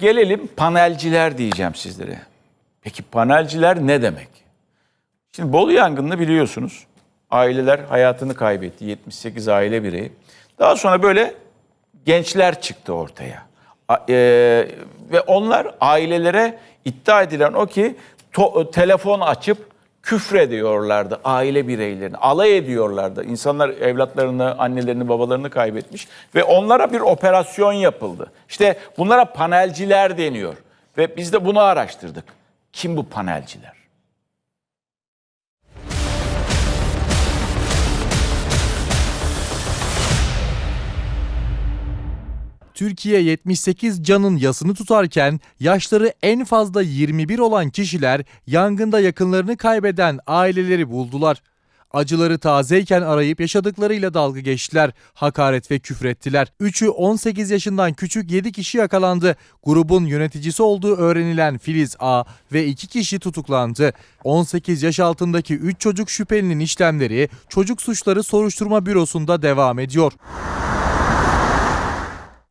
gelelim panelciler diyeceğim sizlere. Peki panelciler ne demek? Şimdi Bolu yangınını biliyorsunuz. Aileler hayatını kaybetti. 78 aile bireyi. Daha sonra böyle gençler çıktı ortaya. E, ve onlar ailelere iddia edilen o ki to- telefon açıp küfrediyorlardı aile bireylerini. Alay ediyorlardı. İnsanlar evlatlarını, annelerini, babalarını kaybetmiş ve onlara bir operasyon yapıldı. İşte bunlara panelciler deniyor. Ve biz de bunu araştırdık. Kim bu panelciler? Türkiye 78 canın yasını tutarken yaşları en fazla 21 olan kişiler yangında yakınlarını kaybeden aileleri buldular. Acıları tazeyken arayıp yaşadıklarıyla dalga geçtiler, hakaret ve küfrettiler. Üçü 18 yaşından küçük 7 kişi yakalandı. Grubun yöneticisi olduğu öğrenilen Filiz A ve 2 kişi tutuklandı. 18 yaş altındaki 3 çocuk şüphelinin işlemleri Çocuk Suçları Soruşturma Bürosu'nda devam ediyor.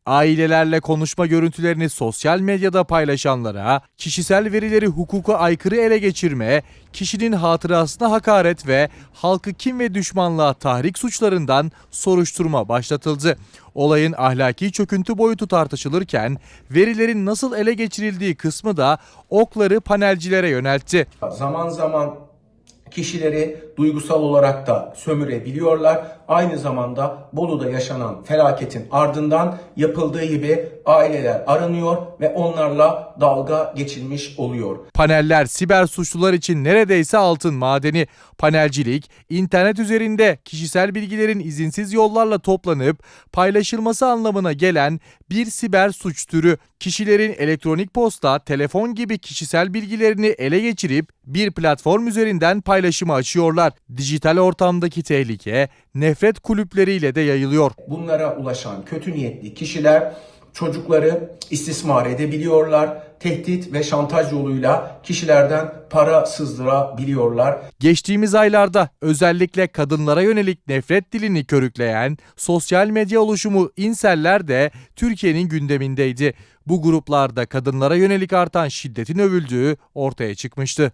Ailelerle konuşma görüntülerini sosyal medyada paylaşanlara, kişisel verileri hukuka aykırı ele geçirme, kişinin hatırasına hakaret ve halkı kim ve düşmanlığa tahrik suçlarından soruşturma başlatıldı. Olayın ahlaki çöküntü boyutu tartışılırken verilerin nasıl ele geçirildiği kısmı da okları panelcilere yöneltti. Zaman zaman kişileri duygusal olarak da sömürebiliyorlar. Aynı zamanda Bolu'da yaşanan felaketin ardından yapıldığı gibi aileler aranıyor ve onlarla dalga geçilmiş oluyor. Paneller siber suçlular için neredeyse altın madeni. Panelcilik, internet üzerinde kişisel bilgilerin izinsiz yollarla toplanıp paylaşılması anlamına gelen bir siber suç türü. Kişilerin elektronik posta, telefon gibi kişisel bilgilerini ele geçirip bir platform üzerinden paylaşımı açıyorlar. Dijital ortamdaki tehlike nefret kulüpleriyle de yayılıyor. Bunlara ulaşan kötü niyetli kişiler çocukları istismar edebiliyorlar. Tehdit ve şantaj yoluyla kişilerden para sızdırabiliyorlar. Geçtiğimiz aylarda özellikle kadınlara yönelik nefret dilini körükleyen sosyal medya oluşumu inseller de Türkiye'nin gündemindeydi. Bu gruplarda kadınlara yönelik artan şiddetin övüldüğü ortaya çıkmıştı.